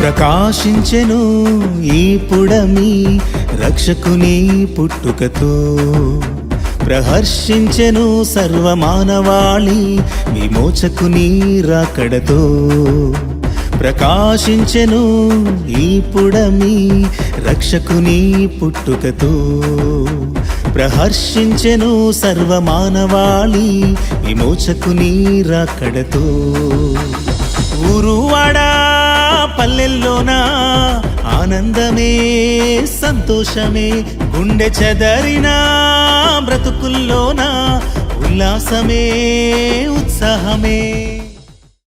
ప్రకాశించెను ఈ పుడమి రక్షకుని పుట్టుకతో. ప్రహర్షించెను సర్వమానవాళి విమోచకుని రాకడతో. ప్రకాశించెను ఈ పుడమి రక్షకుని పుట్టుకతో. ప్రహర్షించెను సర్వమానవాళి విమోచకుని రాకడతో. ఊరువాడా పల్లెల్లోనా ఆనందమే సంతోషమే గుండె చెదరినా బ్రతుకుల్లోనా? ఉల్లాసమే ఉత్సాహమే.